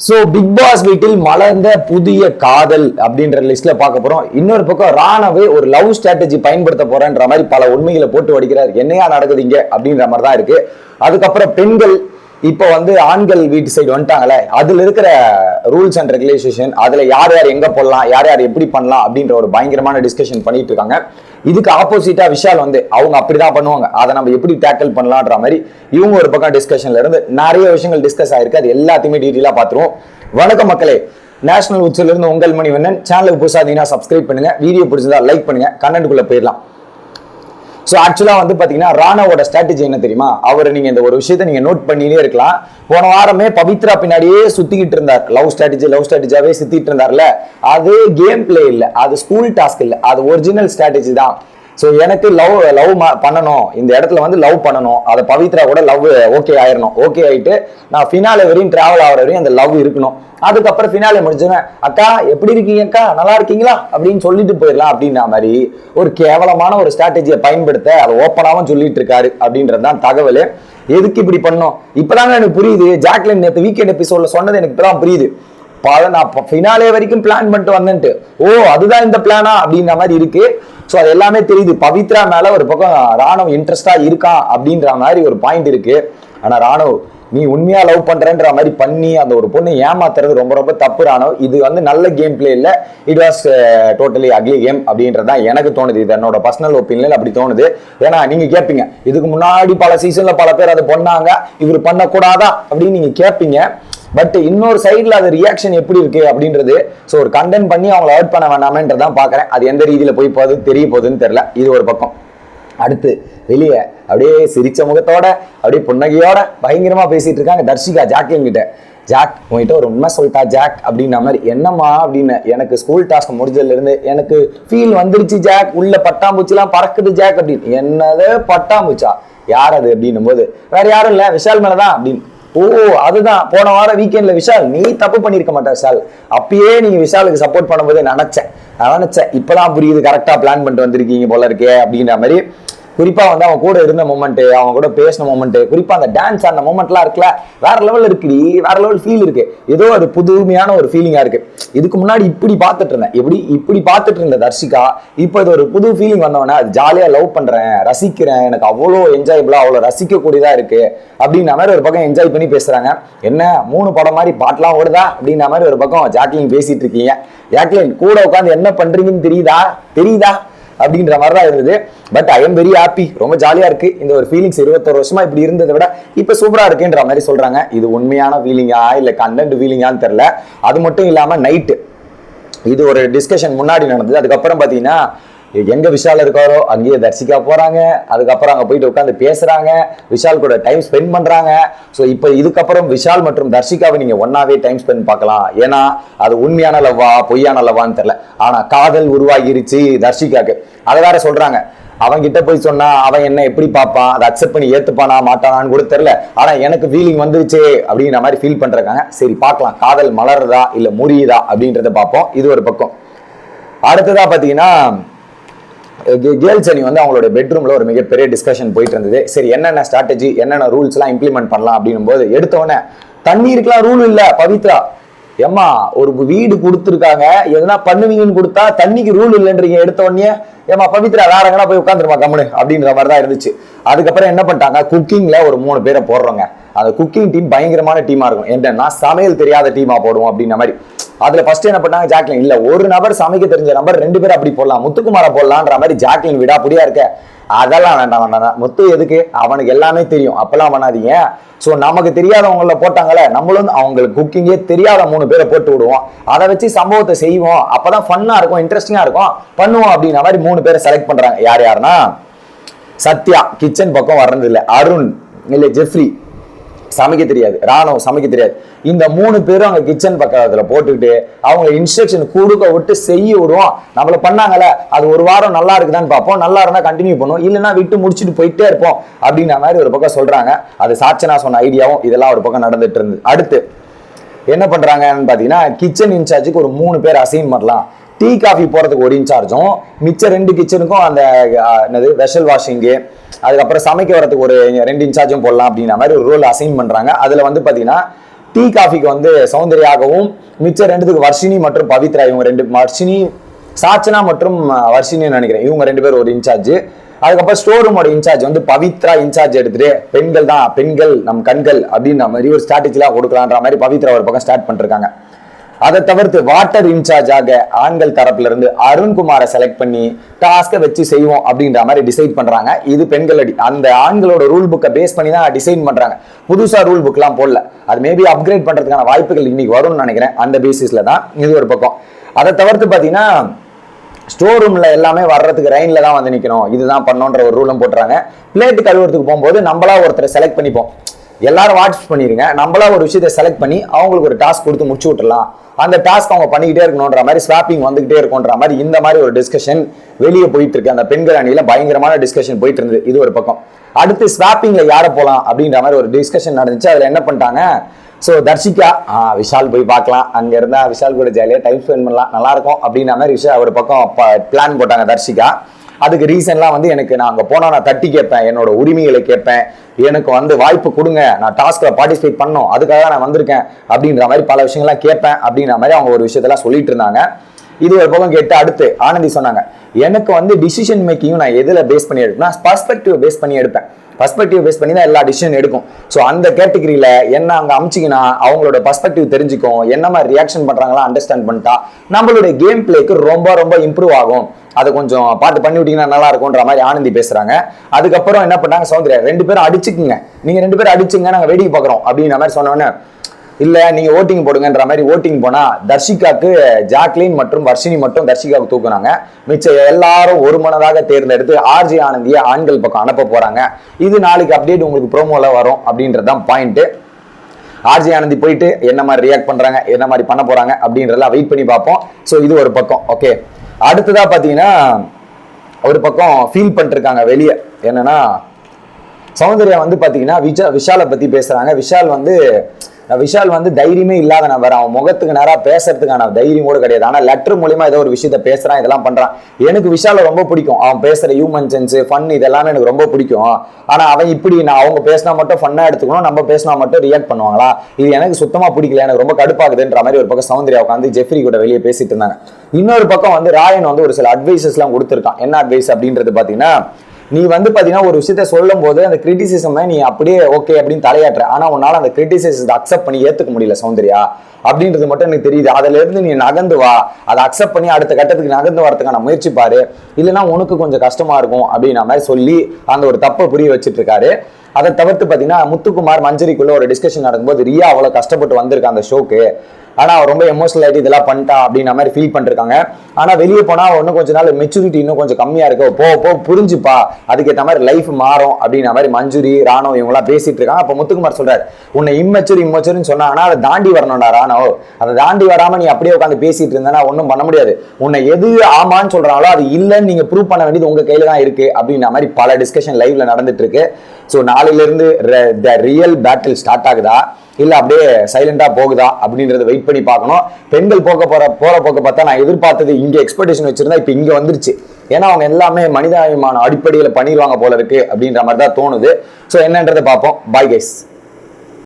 So big pass வீட்டில் மலர்ந்த புதிய காதல் அப்படின்ற லிஸ்ட்ல பார்க்க போறோம். இன்னொரு பக்கம் ராணவே ஒரு லவ் ஸ்ட்ராட்டஜி பயன்படுத்த போறேன்ற மாதிரி பல உண்மைகளை போட்டு வடிக்கிறார். என்னையா நடக்குது இங்க? அப்படின்ற மாதிரி தான் இருக்கு. அதுக்கப்புறம் பெண்கள் இப்போ வந்து ஆண்கள் வீட்டு சைடு வந்துட்டாங்களே அதுல இருக்கிற ரூல்ஸ் அண்ட் ரெகுலேஷன் அதுல யார் யார் எங்க போடலாம் யார் யார் எப்படி பண்ணலாம் அப்படின்ற ஒரு பயங்கரமான டிஸ்கஷன் பண்ணிட்டு இருக்காங்க. இதுக்கு ஆப்போசிட்டா விஷால் வந்து அவங்க அப்படிதான் பண்ணுவாங்க. அதை நம்ம எப்படி டேக்கிள் பண்ணலான்ற மாதிரி இவங்க ஒரு பக்கம் டிஸ்கஷன்ல இருந்து நிறைய விஷயங்கள் டிஸ்கஸ் ஆயிருக்கு. அது எல்லாத்தையுமே டீட்டெயிலா பார்த்துருவோம். வணக்கம் மக்களே. நேஷனல் உச்சில இருந்து உங்கள் மணி வண்ணன் சேனலுக்கு புதுசாக சப்ஸ்கிரைப் பண்ணுங்க. வீடியோ பிடிச்சிருந்தா லைக் பண்ணுங்க. கண்டென்ட்டுக்குள்ள போயிடலாம். ஸோ ஆக்சுவலாக வந்து பார்த்தீங்கன்னா ராணாவோட ஸ்ட்ராட்டஜி என்ன தெரியுமா? அவர் நீங்கள் இந்த ஒரு விஷயத்தை நீங்கள் நோட் பண்ணினே இருக்கலாம். போன வாரமே பவித்ரா பின்னாடியே சுற்றிக்கிட்டு இருந்தார். லவ் ஸ்ட்ராட்டஜி லவ் ஸ்ட்ராட்டஜியாகவே சுற்றிட்டு இருந்தார்ல. அது கேம் பிளே இல்லை. அது ஸ்கூல் டாஸ்க் இல்லை. அது ஒரிஜினல் ஸ்ட்ராட்டஜி தான். ஸோ எனக்கு லவ் லவ் பண்ணணும். இந்த இடத்துல வந்து லவ் பண்ணணும். அதை பவித்ரா கூட லவ் ஓகே ஆயிடணும் ஓகே ஆயிட்டு நான் ஃபினாலே வரையும் டிராவல் ஆகிற வரையும் அந்த லவ் இருக்கணும். அதுக்கப்புறம் ஃபினாலே முடிஞ்சுவேன் அக்கா எப்படி இருக்கீங்க அக்கா? நல்லா இருக்கீங்களா? அப்படின்னு சொல்லிட்டு போயிடலாம் அப்படின்ற மாதிரி ஒரு கேவலமான ஒரு ஸ்ட்ராட்டஜியை பயன்படுத்த அதை ஓப்பனாகவும் சொல்லிட்டு இருக்காரு அப்படின்றது தான் தகவல். எதுக்கு இப்படி பண்ணோம் இப்பதாங்க எனக்கு புரியுது. ஜாக்லின் நேற்று வீக்கெண்ட் எபிசோட்ல சொன்னது எனக்கு இப்பதான் புரியுது. பல நான் ஃபினாலே வரைக்கும் பிளான் பண்ணிட்டு வந்தேன்ட்டு. ஓ அதுதான் இந்த பிளானா அப்படின்ற மாதிரி இருக்கு. ஸோ அது எல்லாமே தெரியுது. பவித்ரா மேல ஒரு பக்கம் ராணுவ இன்ட்ரெஸ்டா இருக்கான் அப்படின்ற மாதிரி ஒரு பாயிண்ட் இருக்கு. ஆனா ராணுவ் நீ உண்மையா லவ் பண்றேன்ற மாதிரி பண்ணி அந்த ஒரு பொண்ணை ஏமாத்துறது ரொம்ப ரொம்ப தப்பு ராணுவ். இது வந்து நல்ல கேம் பிளே இல்ல. It was totally uh, ugly game அப்படின்றது தான் எனக்கு தோணுது. இது என்னோட பர்சனல் ஒப்பீனியன் அப்படி தோணுது. ஏன்னா நீங்க கேட்பீங்க இதுக்கு முன்னாடி பல சீசன்ல பல பேர் அதை பண்ணாங்க. இவர் பண்ணக்கூடாதா அப்படின்னு நீங்க கேட்பீங்க பட் இன்னொரு சைடில் அது ரியாக்ஷன் எப்படி இருக்கு அப்படின்றது ஸோ ஒரு கண்டென்ட் பண்ணி அவங்கள அவுட் பண்ண வேணாமன்றதான் பார்க்குறேன். அது எந்த ரீதியில் போய் போகுது தெரிய போகுதுன்னு தெரில இது ஒரு பக்கம். அடுத்து வெளியே அப்படியே சிரிச்ச முகத்தோட அப்படியே புன்னகையோட பயங்கரமாக பேசிகிட்டு இருக்காங்க தர்ஷிகா ஜாக்கிங்கிட்ட ஜாக் உங்ககிட்ட ஒரு உண்மை சொல்லிட்டா ஜாக் அப்படின்ன மாதிரி என்னம்மா? அப்படின்னு எனக்கு ஸ்கூல் டாஸ்க் முடிஞ்சதுலேருந்து எனக்கு ஃபீல் வந்துருச்சு ஜாக். உள்ள பட்டாம்பூச்சிலாம் பறக்குது ஜாக் அப்படின்னு. என்னது பட்டாம்பூச்சா? யார் அது அப்படின்னும் போது வேற யாரும் இல்லை விஷால் மேலே தான் அப்படின்னு. ஓ அதுதான். போன வாரம் வீக்கெண்ட்ல விஷால் நீ தப்பு பண்ணிருக்க மாட்ட விஷால். அப்பயே நீங்க விஷாலுக்கு சப்போர்ட் பண்ணும்போது நினைச்சேன். நினைச்சேன் இப்பதான் புரியுது கரெக்டா பிளான் பண்ணிட்டு வந்திருக்கீங்க போல இருக்கே அப்படின்ற மாதிரி. குறிப்பா வந்து அவன் கூட இருந்த மூமெண்ட் அவன் கூட பேசின மூமெண்ட் குறிப்பா அந்த டான்ஸ் அந்த மூமெண்ட்லாம் இருக்குல்ல வேற லெவல் இருக்குடி வேற லெவல் ஃபீல் இருக்கு. ஏதோ அது புதுமையான ஒரு ஃபீலிங்கா இருக்கு. இதுக்கு முன்னாடி இப்படி பார்த்துட்டு இருந்தேன். எப்படி இப்படி பார்த்துட்டு இருந்த தர்ஷிகா இப்போ இது ஒரு புது ஃபீலிங் வந்தவொடனே அது ஜாலியா லவ் பண்றேன் ரசிக்கிறேன் எனக்கு அவ்வளோ என்ஜாயபிளா அவ்வளோ ரசிக்கக்கூடியதாக இருக்கு அப்படின்ற மாதிரி ஒரு பக்கம் என்ஜாய் பண்ணி பேசுறாங்க. என்ன மூணு படம் மாதிரி பாட்டெல்லாம் ஓடுதா அப்படின்ற மாதிரி ஒரு பக்கம் ஜாக்லின் பேசிட்டு இருக்கீங்க. ஜாக்லின் கூட உட்காந்து என்ன பண்றீங்கன்னு தெரியுதா? தெரியுதா? அப்படின்ற மாதிரி தான் இருந்தது. But I am very happy ரொம்ப ஜாலியா இருக்கு. இந்த ஒரு ஃபீலிங்ஸ் இருபத்தொரு வருஷமா இப்படி இருந்ததை விட இப்ப சூப்பரா இருக்குன்ற மாதிரி சொல்றாங்க. இது உண்மையான ஃபீலிங்கா இல்ல கண்டென்ட் ஃபீலிங்கான்னு தெரியல. அது மட்டும் இல்லாம நைட்டு இது ஒரு டிஸ்கஷன் முன்னாடி நடந்தது. அதுக்கப்புறம் பாத்தீங்கன்னா எங்க விஷால் இருக்காரோ அங்கேயே தர்சிக்கா போறாங்க. அதுக்கப்புறம் அங்க போயிட்டு உட்காந்து பேசுறாங்க. விஷால் கூட டைம் ஸ்பெண்ட் பண்றாங்க. ஸோ இப்போ இதுக்கப்புறம் விஷால் மற்றும் தர்ஷிகாவை நீங்க ஒன்னாவே டைம் ஸ்பெண்ட் பார்க்கலாம். ஏன்னா அது உண்மையான லவ்வா பொய்யான லவ்வான்னு தெரியல. ஆனா காதல் உருவாகிருச்சு தர்ஷிகாக்கு அதை வேற சொல்றாங்க. அவன் கிட்ட போய் சொன்னா அவன் என்ன எப்படி பார்ப்பான்? அதை அக்செப்ட் பண்ணி ஏத்துப்பானா மாட்டானான்னு கூட தெரியல. ஆனா எனக்கு ஃபீலிங் வந்துருச்சு அப்படிங்கிற மாதிரி ஃபீல் பண்றாங்க சரி பார்க்கலாம். காதல் மலருதா இல்ல முறியுதா அப்படின்றத பார்ப்போம். இது ஒரு பக்கம். அடுத்ததா பாத்தீங்கன்னா கேர்ள்ஸ் அணி வந்து அவங்களோட பெட்ரூம்ல ஒரு மிகப்பெரிய டிஸ்கஷன் போயிட்டு இருந்தது. சரி என்னென்ன ஸ்ட்ராட்டஜி என்னென்ன ரூல்ஸ் எல்லாம் இம்ப்ளிமெண்ட் பண்ணலாம் அப்படின்னும் போது எடுத்தவொடனே தண்ணீருக்குலாம் ரூல் இல்ல பவித்ரா. ஏம்மா ஒரு வீடு கொடுத்துருக்காங்க. எதனா பண்ணுவீங்கன்னு கொடுத்தா தண்ணிக்கு ரூல் இல்லைன்றீங்க. எடுத்த உடனே ஏமா பவித்ரா வேற எங்கன்னா போய் உட்காந்துருமா கம்முனு அப்படின்ற மாதிரி தான் இருந்துச்சு. அதுக்கப்புறம் என்ன பண்ணிட்டாங்க குக்கிங்ல ஒரு மூணு பேரை போடுறோங்க அந்த குக்கிங் டீம் பயங்கரமான டீமா இருக்கும். என்னன்னா சமையல் தெரியாத டீமா போடுவோம் அப்படின்ற மாதிரி. அதுல ஃபர்ஸ்ட் என்ன பண்ணாங்க? ஜாக்லின். இல்ல ஒரு நபர் சமைக்க தெரிஞ்ச நபர் ரெண்டு பேரும் அப்படி போடலாம். முத்துக்குமார போடலான்ற மாதிரி ஜாக்லின் விடா புடியா இருக்க? அதெல்லாம் வேண்டாம் வேண்டாம் முத்து எதுக்கு? அவனுக்கு எல்லாமே தெரியும். அப்பெல்லாம் பண்ணாதீங்க. ஸோ நமக்கு தெரியாதவங்கள போட்டாங்களே நம்மளும் அவங்களுக்கு குக்கிங்கே தெரியாத மூணு பேரை போட்டு விடுவோம். அதை வச்சு சம்பவத்தை செய்வோம். அப்பதான் ஃபன்னா இருக்கும் இன்ட்ரெஸ்டிங்கா இருக்கும். பண்ணுவோம் அப்படின்ற மாதிரி மூணு பேரை செலக்ட் பண்றாங்க. யார் யாருன்னா? சத்யா கிச்சன் பக்கம் வர்றது இல்லை அருண் இல்லை ஜெஃப்ரி. சமைக்க தெரியாது. ராணுவம் சமைக்க தெரியாது. இந்த மூணு பேரும் அங்க கிச்சன் பக்கத்துல போட்டுக்கிட்டு அவங்க இன்ஸ்ட்ரக்ஷன் கொடுக்க விட்டு செய்ய விடுவோம். நம்மள பண்ணாங்கல்ல அது ஒரு வாரம் நல்லா இருக்குதான்னு பார்ப்போம். நல்லா இருந்தா கண்டினியூ பண்ணுவோம். இல்லைன்னா விட்டு முடிச்சுட்டு போயிட்டே இருப்போம். அப்படின்ற மாதிரி ஒரு பக்கம் சொல்றாங்க. அது சாட்சனா சொன்ன ஐடியாவும் இதெல்லாம் ஒரு பக்கம் நடந்துட்டு இருந்தது. அடுத்து என்ன பண்றாங்கன்னு பாத்தீங்கன்னா கிச்சன் இன்சார்ஜுக்கு ஒரு மூணு பேர் அசைன் பண்ணலாம். டீ காஃபி போகிறதுக்கு ஒரு இன்சார்ஜும் மிச்ச ரெண்டு கிச்சனுக்கும் அந்த என்னது வெஷல் வாஷிங்கு அதுக்கப்புறம் சமைக்க வரதுக்கு ஒரு ரெண்டு இன்சார்ஜும் போடலாம் அப்படிங்கிற மாதிரி ஒரு ரோல் அசைன் பண்ணுறாங்க அதில் வந்து பார்த்தீங்கன்னா டீ காஃபிக்கு வந்து சௌந்தர்யாகவும் மிச்ச ரெண்டுத்துக்கு வர்ஷினி மற்றும் பவித்ரா இவங்க ரெண்டு வர்ஷினி சாச்சனா மற்றும் வர்ஷினின்னு நினைக்கிறேன். இவங்க ரெண்டு பேரும் ஒரு இன்சார்ஜ். அதுக்கப்புறம் ஸ்டோர் ரூமோட இன்சார்ஜ் வந்து பவித்ரா இன்சார்ஜ் எடுத்துட்டு பெண்கள் தான் பெண்கள் நம் கண்கள் அப்படின்ற மாதிரி ஒரு ஸ்ட்ராட்டஜிலாம் கொடுக்கலான்ற மாதிரி பவித்ரா ஒரு பக்கம் ஸ்டார்ட் பண்ணிருக்காங்க. அதை தவிர்த்து வாட்டர் இன்சார்ஜாக ஆண்கள் தரப்புல இருந்து அருண்குமாரை செலக்ட் பண்ணி டாஸ்கை வச்சு செய்வோம் அப்படின்ற மாதிரி டிசைட் பண்றாங்க. இது பெண்கள் அடி அந்த ஆண்களோட ரூல் புக்கை பேஸ் பண்ணி தான் டிசைன் பண்றாங்க. புதுசா ரூல் புக்லாம் போடல. அது மேபி அப்கிரேட் பண்றதுக்கான வாய்ப்புகள் இன்னைக்கு வரும்னு நினைக்கிறேன். அந்த பேசிஸ்ல தான் இது ஒரு பக்கம். அதை தவிர்த்து பாத்தீங்கன்னா ஸ்டோர் ரூம்ல எல்லாமே வர்றதுக்கு ரெயின்ல தான் வந்து நிற்கணும் இதுதான் பண்ணோன்ற ஒரு ரூலும் போட்டுறாங்க. பிளேட்டு கழுவுறதுக்கு போகும்போது நம்மளா ஒருத்தரை செலக்ட் பண்ணிப்போம். எல்லாரும் வாட்ச் பண்ணிடுங்க நம்மளா ஒரு விஷயத்தை செலக்ட் பண்ணி அவங்களுக்கு ஒரு டாஸ்க் கொடுத்து முடிச்சு விட்டுலாம் அந்த டாஸ்க் அவங்க பண்ணிக்கிட்டே இருக்கணுன்ற மாதிரி ஸ்வாப்பிங் வந்துகிட்டே இருக்கும்ன்ற மாதிரி இந்த மாதிரி ஒரு டிஸ்கஷன் வெளியே போயிட்டு இருக்கு. அந்த பெண்கள் அணியில பயங்கரமான டிஸ்கஷன் போயிட்டு இருந்தது. இது ஒரு பக்கம். அடுத்து ஸ்வாப்பிங்ல யார போகலாம் அப்படின்ற மாதிரி ஒரு டிஸ்கஷன் நடந்துச்சு. அதுல என்ன பண்ணிட்டாங்க? ஸோ தர்ஷிகா ஆ, விஷால் போய் பார்க்கலாம். அங்கே இருந்தால் விஷால் கூட ஜாலியாக டைம் ஸ்பெண்ட் பண்ணலாம். நல்லா இருக்கும் அப்படின்ற மாதிரி விஷயம் ஒரு பக்கம் பிளான் போட்டாங்க தர்ஷிகா. அதுக்கு ரீசன்லாம் வந்து எனக்கு நான் அங்கே போனால் நான் தட்டி கேட்பேன். என்னோட உரிமைகளை கேட்பேன். எனக்கு வந்து வாய்ப்பு கொடுங்க. நான் டாஸ்கில் பார்ட்டிசிபேட் பண்ணோம் அதுக்காக நான் வந்திருக்கேன் அப்படின்ற மாதிரி பல விஷயங்கள்லாம் கேட்பேன் அப்படின்ற மாதிரி அவங்க ஒரு விஷயத்தெல்லாம் சொல்லிட்டு இருந்தாங்க. இது ஒரு பக்கம் கேட்டு அடுத்து ஆனந்தி சொன்னாங்க. எனக்கு வந்து டிசிஷன் மேக்கிங்கும் நான் எதில் பேஸ் பண்ணி எடுப்பேன் பர்ஸ்பெக்டிவ் பேஸ் பண்ணி எடுப்பேன். பர்ஸ்பெக்டிவ் பேஸ் பண்ணி தான் எல்லா டிசிஷன் எடுக்கும். ஸோ அந்த கேட்டகரியில் என்ன அங்கே அமிச்சிங்கன்னா அவங்களோட பர்ஸ்பெக்டிவ் தெரிஞ்சுக்கும். என்ன மாதிரி ரியாக்ஷன் பண்ணுறாங்களா அண்டர்ஸ்டாண்ட் பண்ணிட்டா நம்மளுடைய கேம் பிளேக்கு ரொம்ப ரொம்ப இம்ப்ரூவ் ஆகும். அதை கொஞ்சம் பார்த்து பண்ணி விட்டீங்கன்னா நல்லா இருக்கும்ன்ற மாதிரி ஆனந்தி பேசுறாங்க. அதுக்கப்புறம் என்ன பண்ணாங்க சௌந்தர்யா ரெண்டு பேரும் அடிச்சுக்குங்க. நீங்க ரெண்டு பேரும் அடிச்சுங்க நாங்கள் வேடிக்கை பார்க்குறோம் அப்படின்ற மாதிரி சொன்னோன்னே இல்லை நீங்கள் ஓட்டிங் போடுங்கன்ற மாதிரி ஓட்டிங் போனால் தர்ஷிகாக்கு ஜாக்லின் மற்றும் வர்ஷினி மட்டும் தர்ஷிகாவுக்கு தூக்குனாங்க. மிச்சம் எல்லாரும் ஒரு மனதாக தேர்ந்தெடுத்து ஆர்ஜி ஆனந்தியை ஆண்கள் பக்கம் அனுப்ப போகிறாங்க இது நாளைக்கு அப்டேட் உங்களுக்கு ப்ரோமோவில் வரும் அப்படின்றது தான் பாயிண்ட்டு ஆர்ஜி ஆனந்தி போயிட்டு என்ன மாதிரி ரியாக்ட் பண்ணுறாங்க என்ன மாதிரி பண்ண போகிறாங்க அப்படின்றதெல்லாம் வெயிட் பண்ணி பார்ப்போம். ஸோ இது ஒரு பக்கம் ஓகே அடுத்ததாக பார்த்தீங்கன்னா ஒரு பக்கம் ஃபீல் பண்ணிருக்காங்க வெளியே. என்னென்னா சௌந்தர்யா வந்து பார்த்தீங்கன்னா விஷா விஷாலை பற்றி பேசுகிறாங்க விஷால் வந்து விஷால் வந்து தைரியமே இல்லாத நபர். அவன் முகத்துக்கு நேராக பேசுறதுக்கான தைரியம் கூட கிடையாது. ஆனால் லெட்டர் மூலியமா ஏதோ ஒரு விஷயத்த பேசுறான் இதெல்லாம் பண்றான். எனக்கு விஷால ரொம்ப பிடிக்கும். அவன் பேசுற ஹியூமன் சென்ஸ் ஃபன் இதெல்லாமே எனக்கு ரொம்ப பிடிக்கும். ஆனா அவன் இப்படி நான் அவங்க பேசினா மட்டும் ஃபன்னா எடுத்துக்கணும் நம்ம பேசினா மட்டும் ரியாக்ட் பண்ணுவாங்களா? இது எனக்கு சுத்தமா பிடிக்கல. எனக்கு ரொம்ப கடுப்பாகுதுன்ற மாதிரி ஒரு பக்கம் சௌந்தர்யா உட்காந்து ஜெஃப்ரி கூட வெளியே பேசிட்டு இருந்தாங்க. இன்னொரு பக்கம் வந்து ராயன் வந்து ஒரு சில அட்வைசஸ்லாம் கொடுத்துருக்கான். என்ன அட்வைஸ் அப்படின்றது பாத்தீங்கன்னா நீ வந்து பார்த்தீங்கன்னா ஒரு விஷயத்த சொல்லும் போது அந்த கிரிட்டிசிசம் நீ அப்படியே ஓகே அப்படின்னு தலையாட்டுற. ஆனால் உன்னால் அந்த கிரிட்டிசிசத்தை அக்செப்ட் பண்ணி ஏற்றுக்க முடியல சௌந்தர்யா. அப்படின்றது மட்டும் எனக்கு தெரியுது. அதுலேருந்து நீ நகர்ந்து வா. அதை அக்செப்ட் பண்ணி அடுத்த கட்டத்துக்கு நகர்ந்து வரதுக்கான முயற்சி பாரு. இல்லைன்னா உனக்கு கொஞ்சம் கஷ்டமாக இருக்கும் அப்படின்ற மாதிரி சொல்லி அந்த ஒரு தப்பை புரிய வச்சுட்டு இருக்காரு அதை தவிர்த்து பார்த்தீங்கன்னா முத்துக்குமார் மஞ்சரிக்குள்ள ஒரு டிஸ்கஷன் நடக்கும்போது ரியா அவ்வளோ கஷ்டப்பட்டு வந்திருக்கா அந்த ஷோக்கு ஆனால் அவர் ரொம்ப எமோஷனல் ஆகிட்டு இதெல்லாம் பண்ணிட்டா அப்படின்ற மாதிரி ஃபீல் பண்ணிருக்காங்க. ஆனால் வெளியே போனால் இன்னும் கொஞ்ச நாள் மெச்சூரிட்டி இன்னும் கொஞ்சம் கம்மியாக இருக்கும் போ போ புரிஞ்சுப்பா. அதுக்கேற்ற மாதிரி லைஃப் மாறும் அப்படின்ற மாதிரி மஞ்சுரி ராணுவ இவங்களாம் பேசிட்டு இருக்காங்க. அப்போ முத்துக்குமார் சொல்றாரு உன்னை இம்மெச்சூர் இம்மெச்சூர்னு சொன்னாங்கன்னா அதை தாண்டி வரணும்டா ராணோ. அதை தாண்டி வராமல் நீ அப்படியே உட்காந்து பேசிட்டு இருந்தேன்னா ஒன்றும் பண்ண முடியாது. உன்னை எது ஆமான்னு சொல்கிறாங்களோ அது இல்லைன்னு நீங்கள் ப்ரூவ் பண்ண வேண்டியது உங்கள் கையில் தான் இருக்குது அப்படின்ற மாதிரி பல டிஸ்கஷன் லைவ்ல நடந்துட்டு இருக்கு. ஸோ நாளையிலேருந்து த ரியல் பேட்டில் ஸ்டார்ட் ஆகுதா? இல்லை அப்படியே சைலண்டாக போகுதா அப்படின்றத வெயிட் பண்ணி பார்க்கணும். பெண்கள் போக்க போற போற போக்க பார்த்தா நான் எதிர்பார்த்தது இங்கே எக்ஸ்பெக்டேஷன் வச்சிருந்தா இப்ப இங்கே வந்துருச்சு. ஏன்னா அவங்க எல்லாமே மனிதாபிமான அடிப்படையில பண்ணிடுவாங்க போல இருக்கு அப்படின்ற மாதிரி தான் தோணுது. ஸோ என்னன்றதை பார்ப்போம். Bye guys